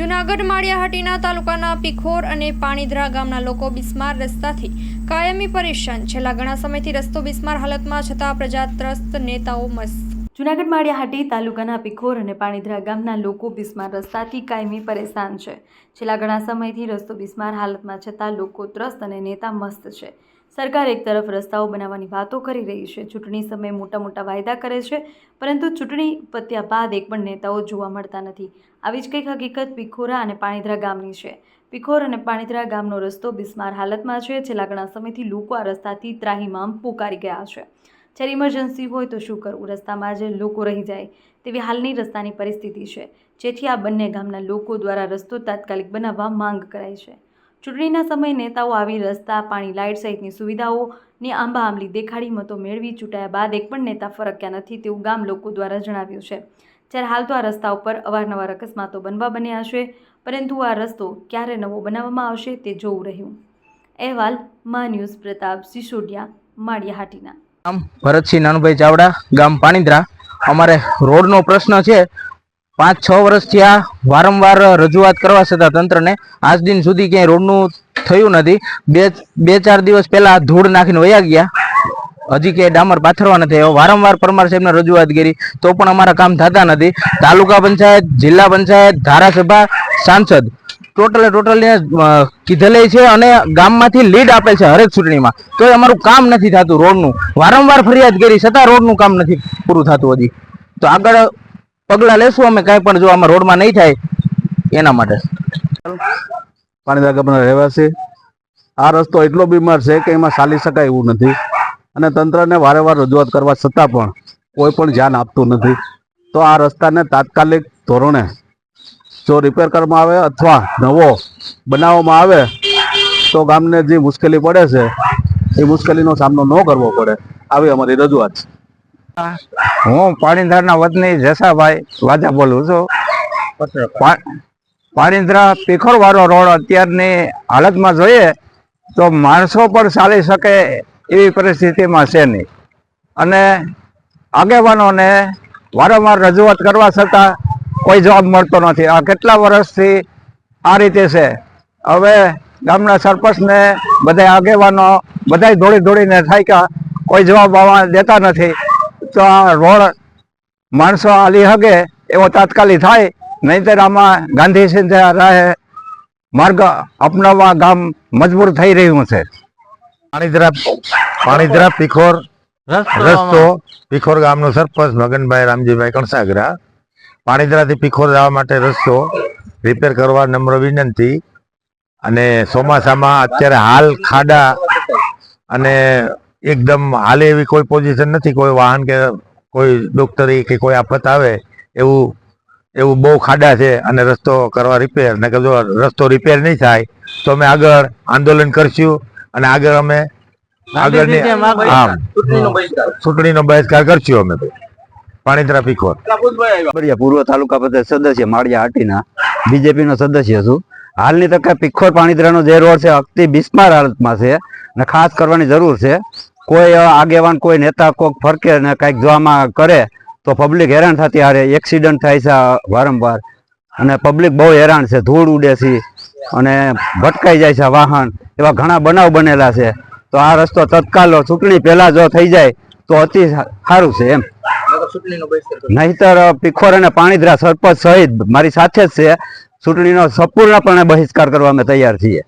જુનાગઢ માળિયાહાટીના તાલુકાના પીખોર અને પાણીધરા ગામના લોકો બિસ્માર રસ્તાથી કાયમી પરેશાન. છેલ્લા ઘણા સમયથી રસ્તો બિસ્માર હાલતમાં છતાં પ્રજાત્રસ્ત નેતાઓ મસ્ત જૂનાગઢ માળિયાહાટી તાલુકાના પીખોર અને પાણીધરા ગામના લોકો બિસ્માર રસ્તાથી કાયમી પરેશાન છે. છેલ્લા ઘણા સમયથી રસ્તો બિસ્માર હાલતમાં છતાં લોકો ત્રસ્ત અને નેતા મસ્ત છે. સરકાર એક તરફ રસ્તાઓ બનાવવાની વાતો કરી રહી છે, ચૂંટણી સમયે મોટા મોટા વાયદા કરે છે, પરંતુ ચૂંટણી પત્યા બાદ એક પણ નેતાઓ જોવા મળતા નથી. આવી જ કંઈક હકીકત પીખોરા અને પાણીધરા ગામની છે. પિખોર અને પાણીધરા ગામનો રસ્તો બિસ્માર હાલતમાં છે છેલ્લા ઘણા સમયથી લોકો આ રસ્તાથી ત્રાહીમામ પોકારી ગયા છે. જ્યારે ઇમરજન્સી હોય તો શું કરવું? રસ્તામાં જ લોકો રહી જાય. તેવી હાલની રસ્તાની પરિસ્થિતિ છે, જેથી આ બંને ગામના લોકો દ્વારા રસ્તો તાત્કાલિક બનાવવા માંગ કરાઈ છે. ચૂંટણીના સમયે નેતાઓ આવી રસ્તા, પાણી, લાઇટ સહિતની સુવિધાઓની આંબા આંબલી દેખાડી મતો મેળવી ચૂંટાયા બાદ એક પણ નેતા ફરક્યા નથી તેવું ગામ લોકો દ્વારા જણાવ્યું છે. જ્યારે હાલ તો આ રસ્તા ઉપર અવારનવાર અકસ્માતો બનવા બન્યા છે, પરંતુ આ રસ્તો ક્યારે નવો બનાવવામાં આવશે તે જોવું રહ્યું. અહેવાલ, મા ન્યૂઝ પ્રતાપ સિસોડિયા, માળિયાહાટીના. ગામ ભરતસિંહ નાનુભાઈ ચાવડા, ગામ પાણીદ્રા. અમારે રોડનો પ્રશ્ન છે પાંચ છ વર્ષથી આ વારંવાર રજૂઆત કરવા છતાં તંત્રને આજ દિન સુધી ક્યાંય રોડનું થયું નથી. બે બે ચાર દિવસ પહેલા ધૂળ નાખીને વયા ગયા. હજી ક્યાંય ડામર પાથરવા નથી આવ્યો. વારંવાર પરમાર સાહેબને રજૂઆત કરી, તો પણ અમારા કામ થતા નથી. તાલુકા પંચાયત, જિલ્લા પંચાયત, ધારાસભા, સાંસદ ટોટલે ટોટલ કીધેલી છે અને ગામમાંથી લીડ આપે છે હરેક ચૂંટણીમાં. તોય અમારું કામ નથી થતું રોડનું. વારંવાર ફરિયાદ કરી, છતાં રોડનું કામ નથી પૂરું થતું હજી. તો આગળ પગલાં લેશું અમે કાંઈ પણ જો આમાં રોડમાં નહીં થાય, એના માટે. પાણીદા ગામના રહેવાસી. આ રસ્તો એટલો બીમાર છે કે એમાં ચાલી શકાય એવું નથી. અને તંત્રને વારે વાર રજૂઆત કરવા છતાં પણ કોઈ પણ ધ્યાન આપતું નથી. તો આ રસ્તાને તાત્કાલિક ધોરણે જો રિપેર કરવામાં આવે અથવા નવો બનાવવામાં આવે, તો ગામને જે મુશ્કેલી પડે છે, એ મુશ્કેલીનો સામનો ન કરવો પડે. આવી અમારી રજૂઆત છે. હું પાણીધરના વતની જસાભાઈ, વાજા બોલું છું. પા- પાણીધરા વાળો રોડ અત્યારની હાલતમાં જોઈએ તો માણસો પણ ચાલી શકે એવી પરિસ્થિતિમાં છે નહીં. અને આગેવાનોને વારંવાર રજૂઆત કરવા છતાં કોઈ જવાબ મળતો નથી. આ કેટલા વર્ષથી આ રીતે છે? હવે ગામના સરપંચને બધા આગેવાનો બધા દોડી દોડીને થાક્યા કોઈ જવાબ આવવા દેતા નથી. તો આ રોડ માણસો હાલી હગે એવો તાત્કાલિક થાય નહીંતર આમાં ગાંધી સિંધ્યા રાહે માર્ગ અપનાવવા ગામ મજબૂર થઈ રહ્યું છે. પાણીદરા પાણીદરા પીખોર રસ્તો પીખોર ગામનો સરપંચ મગનભાઈ રામજીભાઈ કણસાગરા. પાણીદરાથી પીખોર જવા માટે રસ્તો રિપેર કરવા નમ્ર વિનંતી. અને ચોમાસામાં અત્યારે હાલ ખાડા અને એકદમ હાલે એવી કોઈ પોઝિશન નથી કોઈ વાહન કે કોઈ ડોક્ટરી કે કોઈ આફત આવે એવું એવું બહુ ખાડા છે અને રસ્તો કરવા રિપેર ને કે જો રસ્તો રિપેર નહીં થાય તો અમે આગળ આંદોલન કરશું અને આગળ અમે આગળની ચૂંટણીનો બહિષ્કાર. કરશું અમે પાણીધરા પીખોર પૂર્વ તાલુકા પંચાયત સદસ્ય માળિયા હાટીના બીજેપીનો સદસ્ય છું. હાલની તકે પિખોર પાણીદરાનો જે રોડ છે અતિ બિસ્માર હાલતમાં છે અને ખાસ કરવાની જરૂર છે. કોઈ આગેવાન, કોઈ નેતા કોઈક ફરકે ને કંઈક જો આમાં કરે, તો પબ્લિક હેરાન થતી હારે એક્સિડન્ટ થાય છે વારંવાર. અને પબ્લિક બહુ હેરાન છે, ધૂળ ઉડે છે, અને ભટકાઈ જાય છે વાહન. એવા ઘણા બનાવ બનેલા છે. તો આ રસ્તો તત્કાલ ચૂંટણી પહેલાં જો થઈ જાય, તો અતિ સારું છે એમ. નહીતર પીખોર અને પાણીધરા સરપંચ સહિત મારી સાથે જ છે. ચૂંટણીનો સંપૂર્ણપણે બહિષ્કાર કરવા અમે તૈયાર છીએ.